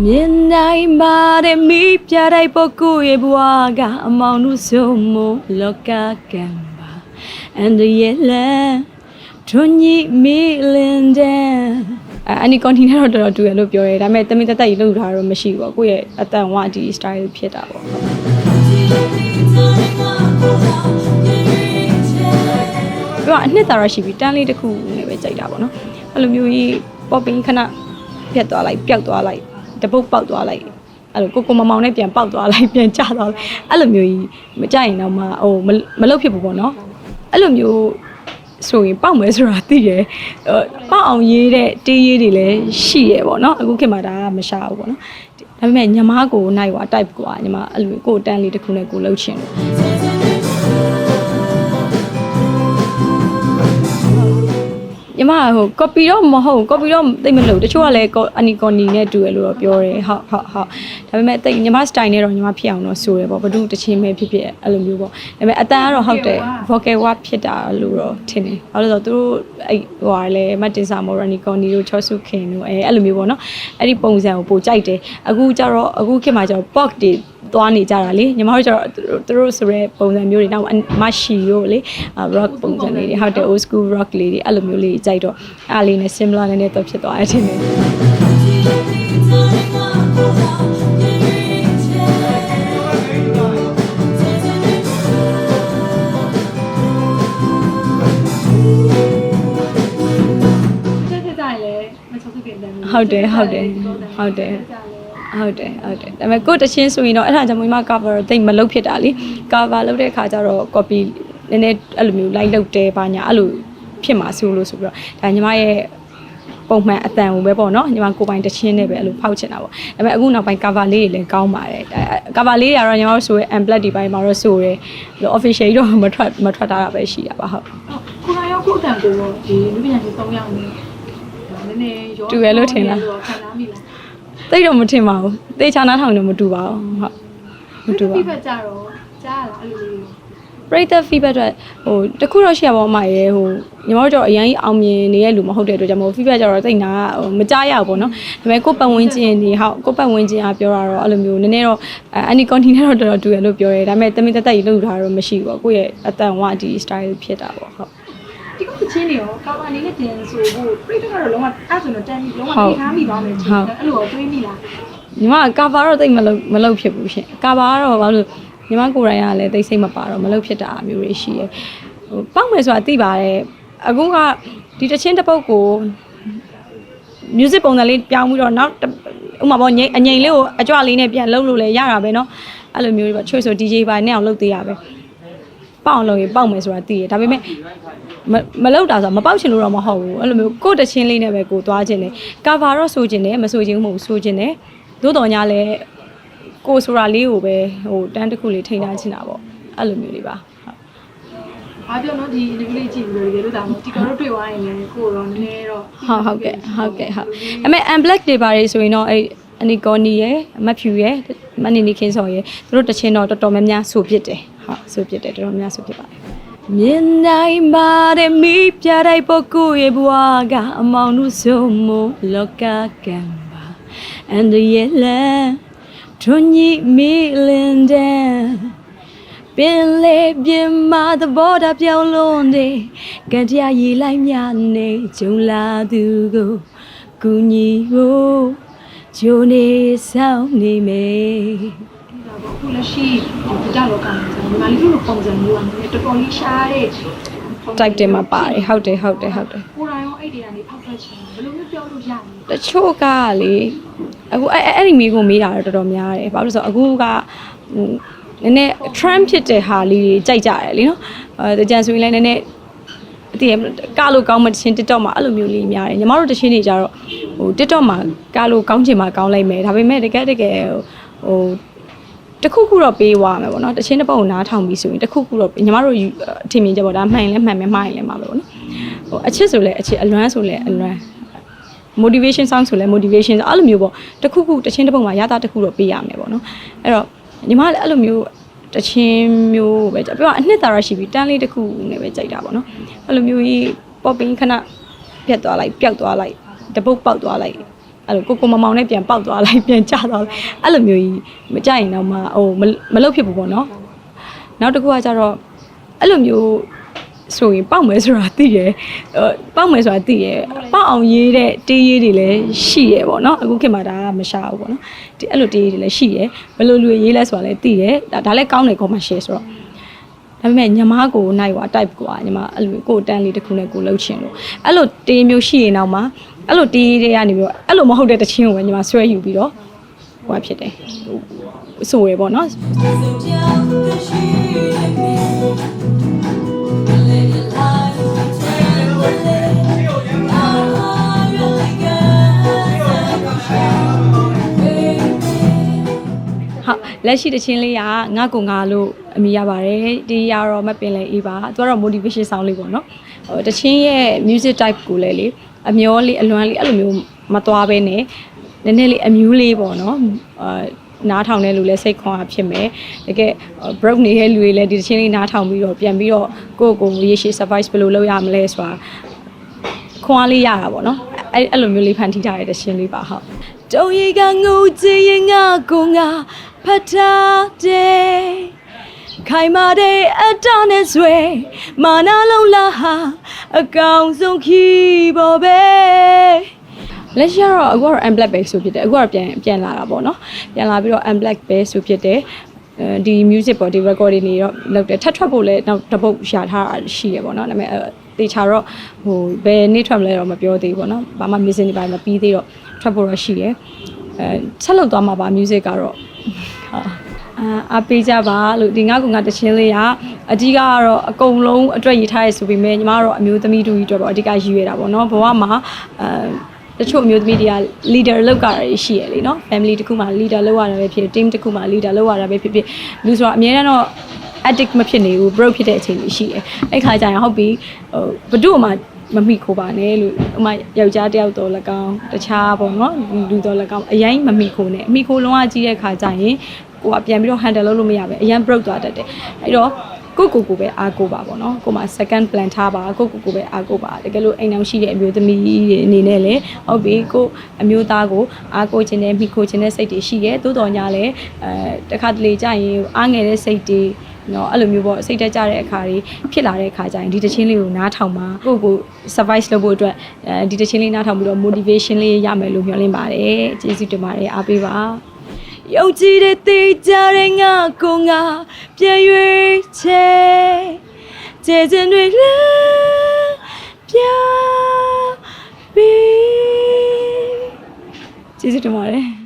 မြင်နိုင်ပါတယ်မိပြတဲ့ပုဂ္ဂိုလ်ရဲ့ဘဝကအမောင်တို့ဆိုမို့လောကကံပါ and the yellow ထွန်ကြီးမီလင်ဒန်အနီကွန်တီနဲ့တော့တော်တော်တူရလို့ပြောရဲဒါပေမဲ့တမင်တက်တက်ကြီးလုပ်ထားတော့မရှိဘူးပေါ့ကိုယ့်ရဲ့အတန်ဝဒီ style ဖြစ်တာပေါ့ပြောအနှစ်သာရရှိပြီးတန်းလေးတစ်ခုနဲ့ပဲကြိုက်တာပေါ့နော်အဲ့လိုမျိုးကြီးပေါ့ပင်းခဏပြတ်သွားလိုက်ပျောက်သွားလိုက် တပုတ်ပေါက်သွားလိုက်အဲ့လိုကိုကိုမမောင်နဲ့ပြန်ပေါက်သွားလိုက်ပြန်ကျသွားလိုက်အဲ့လိုမျိုးကြီးမကြိုက်ရင်တော့မှဟိုမမလုပ်ဖြစ်ဘူးပေါ့နော်အဲ့လိုမျိုးဆိုရင်ပေါက်မယ်ဆိုတာသိတယ်ဟိုပေါက်အောင်ရေးတဲ့တေးရေးတွေလည်းရှိရပေါ့နော်အခုခေတ်မှာဒါကမရှာဘူးပေါ့နော်ဒါပေမဲ့ညီမကိုနိုင်ွာ type ကွာညီမအဲ့လိုကိုယ်တန်းလေးတစ်ခုနဲ့ကိုလှုပ်ချင်တယ် ညီမဟို copy တော့မဟုတ် copy တော့သိမလို့တချို့ကလည်းအနီကော်နီနဲ့တူတယ်လို့တော့ပြောတယ်ဟုတ်ဟုတ်ဟုတ်ဒါပေမဲ့တိတ်ညီမ style နဲ့တော့ညီမဖြစ်အောင်တော့ဆိုတယ်ပေါ့ဘဒုတချင်းပဲဖြစ်ဖြစ်အဲ့လိုမျိုးပေါ့ဒါပေမဲ့အတန်ကတော့ဟုတ်တယ် vocal word ဖြစ်တာလို့တော့ထင်တယ်ဘာလို့လဲဆိုတော့သူတို့အဲ့ဟိုဟာလေမတ်တင်စာမော်ရနီကော်နီတို့ချောစုခင်တို့အဲအဲ့လိုမျိုးပေါ့နော်အဲ့ဒီပုံစံကိုပိုကြိုက်တယ်အခုကျတော့အခုခေတ်မှာကျတော့ pop တွေ သွားနေကြတာလေညီမတို့ကျတော့သူတို့ဆိုရဲပုံစံမျိုးတွေနောက်မရှိတို့လေ rock ပုံစံလေးတွေဟုတ်တယ် old school rock လေးတွေအဲ့လိုမျိုးလေးကြိုက်တော့အားလေးနဲ့ similar နဲ့တော့ဖြစ်သွားတယ်ထင်တယ်တက်တက်ကြရင်လည်းမချောစုခင်တယ်ဟုတ်တယ်ဟုတ်တယ်ဟုတ်တယ် ဟုတ်တယ်ဟုတ်တယ်ဒါပေမဲ့ကိုယ့်တချင်းဆိုရင်တော့အဲ့ဒါကြောင့်မိမ cover တိတ်မလုပ်ဖြစ်တာလေ cover လုပ်တဲ့အခါကျတော့ copy နည်းနည်းအဲ့လိုမျိုး like လုပ်တယ်ပါညာအဲ့လိုဖြစ်မှာဆိုလို့ဆိုပြီးတော့ဒါညီမရဲ့ပုံမှန်အတန်ကိုပဲပေါ့နော်ညီမကိုယ်ပိုင်တချင်းနဲ့ပဲအဲ့လိုဖောက်ချင်တာပေါ့ဒါပေမဲ့အခုနောက်ပိုင်း cover လေးတွေလည်းကောင်းပါတယ်ဒါ cover လေးတွေကတော့ညီမတို့ဆိုရဲ unplugged ဒီပိုင်းမှာတော့ဆိုရဲ official တော့မထွက်မထွက်တာပဲရှိတာပါဟုတ်ကိုရာရောကိုအတန်ကိုဒီလူပညာရှင်၃ယောက်နေနည်းနည်းရောခံစားမိလား တိတ်တော့မထင်ပါဘူးတေချာနားထောင်လို့မတူပါဘူးဟုတ်မတူပါပြဘူးဖက်ကြတော့ကြားရတာအဲ့လိုလေးပရိသတ် feedback တွေဟိုတခုတော့ရှိရပါမှာရဲဟိုညီမတို့တော့အရင်အောင်မြင်နေတဲ့လူမဟုတ်တဲ့အတွက်ကြောင့်မို့ feedback ကြတော့တိတ်နာဟိုမကြားရဘူးပေါ့နော်ဒါပေမဲ့ကိုယ်ပတ်ဝန်းကျင်နေဟောက်ကိုယ်ပတ်ဝန်းကျင်အားပြောတာတော့အဲ့လိုမျိုးနည်းနည်းတော့အန်နီကွန်တီနဲ့တော့တော်တော်တူရလို့ပြောရဲဒါပေမဲ့တမင်တက်တက်ကြီးလုပ်ထားတော့မရှိဘူးပေါ့ကိုယ့်ရဲ့အတန်ဝဒီ style ဖြစ်တာပေါ့ဟုတ် ဒီကုချင်းတွေရောကာဗာအနေနဲ့တင်ဆိုဖို့ပြိတ္တကတော့လုံးဝအဲ့ဆိုတော့တန်ပြီးလုံးဝထိထားမိပါမယ်ချင်းအဲ့လိုတွေးမိလား ညီမကာဗာတော့တိတ်မလုပ်မလုပ်ဖြစ်ဘူးရှင်ကာဗာကတော့ဘာလို့ညီမကိုယ်တိုင်ကလည်းတိတ်စိတ်မပါတော့မလုပ်ဖြစ်တာမျိုးတွေရှိရယ်ဟိုပောက်မယ်ဆိုတာသိပါတယ်အခုကဒီတချင်းတစ်ပုတ်ကို music ပုံစံလေးပြောင်းပြီးတော့နောက်ဥမာပေါ့ငိမ့်အငိမ့်လေးကိုအကြွလေးနဲ့ပြန်လှုပ်လို့လည်းရတာပဲเนาะအဲ့လိုမျိုးတွေပေါ့ချွေဆို DJ ပါနဲ့အောင်လုပ်သေးရပဲ ပေါက်အောင်လုပ်ရင်ပေါက်မယ်ဆိုတာသိရဒါပေမဲ့မမလောက်တာဆိုတာမပေါက်ချင်လို့တော့မဟုတ်ဘူးအဲ့လိုမျိုးကိုယ့်တချင်းလေးနဲ့ပဲကိုသွားခြင်းတယ် cover တော့ဆိုခြင်းတယ်မဆိုခြင်းမဟုတ်ဘူးဆိုခြင်းတယ်သို့တော်ညာလဲကိုဆိုတာလေးကိုပဲဟိုတန်းတစ်ခုလေးထိန်းထားချင်တာပေါ့အဲ့လိုမျိုးလေးပါဟုတ်အားပြောနော်ဒီ interview လေးကြည့်ပြီးတော့တကယ်လို့ဒါမှဒီကတော့တွေ့သွားရင်လည်းကိုတော့နည်းနည်းတော့ဟုတ်ဟုတ်ကဲ့ဟုတ်ကဲ့ဟုတ်အမေ unblack တွေပါတယ်ဆိုရင်တော့အဲ့အနီကော်နီရယ်မဖြူရယ်မနီနီခင်းစော်ရယ်သူတို့တချင်းတော့တော်တော်များများဆိုဖြစ်တယ် ဟုတ်ဆိုဖြစ်တယ်တော်တော်များများဆိုဖြစ်ပါတယ်မြင်နိုင်ပါတယ်မိပြတဲ့ပုဂ္ဂိုလ်ရဲ့ဘဝကအမောင်တို့ဆိုမို့လောကကံပါ and the yellow ထွန်ကြီးမီလင်ဒန်ပင်လေပြင်းမသဘောတပြောင်းလွန်တယ်ကံတရားရည်လိုက်များနေဂျုံလာသူကိုကူညီဖို့ဂျိုနေဆောင်နေမေဒါ ပေါ့ခုလက်ရှိဒီကြလောကမှာဆိုညီမလေးတို့လိုပုံစံမျိုးကလည်းတော်တော်လေးရှားတဲ့တိုက်တယ်မှာပါတယ်ဟုတ်တယ်ဟုတ်တယ်ဟုတ်တယ်ကိုယ်တိုင်ရောအဲ့ဒီကနေဖောက်ထွက်ချင်ဘယ်လိုမျိုးပြောလို့ရလဲတချို့ကလေအခုအဲ့အဲ့အဲ့ဒီမိကိုမေးတာတော့တော်တော်များတယ်ဘာလို့လဲဆိုတော့အခုကဟိုနည်းနည်း trend ဖြစ်တဲ့ဟာလေးတွေကြိုက်ကြတယ်လीနော်အဲကြံဆိုရင်လည်းနည်းနည်းအတည်ကလို့ကောင်းမှတချင်း TikTok မှာအဲ့လိုမျိုးလေးများတယ်ညီမတို့တချင်းတွေကြတော့ဟို TikTok မှာကလို့ကောင်းချင်မှကောင်းလိုက်မယ်ဒါပေမဲ့တကယ်တကယ်ဟို တခုခုတော့ပေးသွားမယ်ပေါ့နော်တချင်းတစ်ပုတ်ကိုနားထောင်ပြီးဆိုရင်တခုခုတော့ညီမတို့အထင်မြင်ချက်ပေါ့ဒါမှန်ရင်လည်းမှန်မယ်မှားရင်လည်းမှားမယ်ပေါ့နော်ဟိုအချစ်ဆိုလဲအချစ်အလွမ်းဆိုလဲအလွမ်း motivation song ဆိုလဲ motivation ဆိုအဲ့လိုမျိုးပေါ့တခုခုတချင်းတစ်ပုတ်မှာရတာတခုတော့ပေးရမယ်ပေါ့နော်အဲ့တော့ညီမလည်းအဲ့လိုမျိုးတချင်းမျိုးပဲပြောအနှစ်သာရရှိပြီးတန်းလေးတစ်ခုနဲ့ပဲကြိုက်တာပေါ့နော်အဲ့လိုမျိုးကြီး pop ပင်းခဏပြတ်သွားလိုက်ပျောက်သွားလိုက်တပုတ်ပေါက်သွားလိုက် အဲ့အဲ့လိုကိုကိုမမောင်နဲ့ပြန်ပေါက်သွားလိုက်ပြန်ကျသွားလိုက်အဲ့လိုမျိုးကြီးမကြရင်တော့မှဟိုမမလုပ်ဖြစ်ဘူးပေါ့နော်နောက်တစ်ခုကကျတော့အဲ့လိုမျိုးဆိုရင်ပေါက်မယ်ဆိုတာသိရယ်ဟိုပေါက်မယ်ဆိုတာသိရယ်ပေါက်အောင်ရေးတဲ့တေးရေးတွေလည်းရှိရယ်ပေါ့နော်အခုခေတ်မှာဒါကမရှာဘူးပေါ့နော်ဒီအဲ့လိုတေးရေးတွေလည်းရှိရယ်ဘယ်လိုလူရေးလဲဆိုတာလည်းသိရယ်ဒါဒါလည်းကောင်းတယ် commercial ဆိုတော့ဒါပေမဲ့ညီမကိုနိုင်ွာ type ကွာညီမအဲ့လိုကိုယ်တန်းလေးတစ်ခုနဲ့ကိုလှုပ်ချင်လို့အဲ့လိုတေးမျိုးရှိရင်တော့မှ အဲ့လိုတေးတွေကနေပြီးတော့အဲ့လိုမဟုတ်တဲ့တခြင်းကိုပဲညီမဆွဲယူပြီးတော့ဟိုဖြစ်တယ်ဟိုဆိုရယ်ပေါ့နော်ဟုတ်လက်ရှိတချင်းလေးကငါကိုငါလို့အမိရပါတယ်ဒီရတော့မပင်လဲအေးပါသူကတော့ motivation sound လေးပေါ့နော်ဟိုတချင်းရဲ့ music type ကိုလည်းလေ အမျောလေးအလွမ်းလေးအဲ့လိုမျိုးမသွားဘဲနဲ့နည်းနည်းလေးအမြူးလေးပေါ့နော်အာနားထောင်တဲ့လူလည်းစိတ်ခွန်အားဖြစ်မယ်တကယ် broke နေတဲ့လူတွေလည်းဒီတချင်းလေးနားထောင်ပြီးတော့ပြန်ပြီးတော့ကိုယ့်ကိုယ်ရေရှည် survive ဘယ်လိုလုပ်ရမလဲဆိုတာခွန်အားလေးရတာပေါ့နော်အဲ့အဲ့လိုမျိုးလေးဖန်တီးထားတဲ့တချင်းလေးပါဟုတ်တုံရီကငိုကြည့်ရင်ငါကိုငါဖတ်ထားတယ် ခိုင်မာတဲ့အတောင်းနဲ့ဆွဲမာနာလုံးလာဟာအကောင်ဆုံးခီးပေါ်ပဲလက်ရှိကတော့အခုကတော့ M black ပဲဆိုဖြစ်တယ်အခုကတော့ပြန်ပြန်လာတာပေါ့နော်ပြန်လာပြီးတော့ M black ပဲဆိုဖြစ်တယ်အဲဒီ music ပေါ့ဒီ recording တွေတော့လုပ်တယ်ထပ်ထွက်ဖို့လည်းနောက်တစ်ပုတ်ရှာထားတာရှိရပေါ့နော်ဒါပေမဲ့အဲတေချာတော့ဟိုဘယ်နေ့ထွက်မလဲတော့မပြောသေးဘူးပေါ့နော်ဘာမှ missing တွေပါမပြီးသေးတော့ထွက်ဖို့တော့ရှိရအဲဆက်လုပ်သွားမှာပါ music ကတော့ဟာ အာအပေးကြပါလို့ဒီငါကငါတချင်းလေးကအဓိကကတော့အကုန်လုံးအတွက်ရည်ထားရဆိုပေမဲ့ညီမကတော့အမျိုးသမီးတူကြီးအတွက်ပေါ့အဓိကရည်ရတာပေါ့နော်ဘဝမှာအဲတချို့အမျိုးသမီးတွေက leader လောက်ကြရရှိရလေနော် family တစ်ခုမှာ leader လောက်ရတာပဲဖြစ် team တစ်ခုမှာ leader လောက်ရတာပဲဖြစ်ဖြစ်လူဆိုတာအများအားတော့ addict မဖြစ်နေဘူး broke ဖြစ်တဲ့အချိန်ကြီးရှိတယ်အဲ့ခါကျရင်ဟုတ်ပြီဟိုဘတို့မှမမိခိုးပါနဲ့လို့ဥမာယောက်ျားတစ်ယောက်တော့၎င်းတခြားပေါ့နော်လူတော့၎င်းအရင်မမိခိုးနဲ့အမိခိုးလုံးဝကြီးတဲ့ခါကျရင် ကိုကပြန်ပြီးတော့ handle လုပ်လို့မရပဲအရင် broke သွားတတ်တယ်အဲ့တော့ကိုကိုကိုပဲအားကိုပါပေါ့နော်ကိုမှ second plan ထားပါကိုကိုကိုပဲအားကိုပါတကယ်လို့အိမ်အောင်ရှိတဲ့အမျိုးသမီးတွေအနေနဲ့လည်းဟုတ်ပြီကိုအမျိုးသားကိုအားကိုခြင်းနဲ့မိခိုခြင်းနဲ့စိတ်တွေရှိရဲသို့တော်ညာလည်းအဲတခါတလေကြာရင်အားငယ်တဲ့စိတ်တွေနော်အဲ့လိုမျိုးပေါ့စိတ်တက်ကြတဲ့အခါတွေဖြစ်လာတဲ့အခါကျရင်ဒီတချင်းလေးကိုနားထောင်ပါကိုကို survive လုပ်ဖို့အတွက်အဲဒီတချင်းလေးနားထောင်ပြီးတော့ motivation လေးရမယ်လို့မျှော်လင့်ပါတယ်ကျေးဇူးတင်ပါတယ်အားပေးပါ ယုံကြည်တဲ့တေးကြတဲ့ငါကိုငါပြန်ရွေးချယ်ကျေစင်တွေလည်းပြပြီးကျေးဇူးတင်ပါတယ်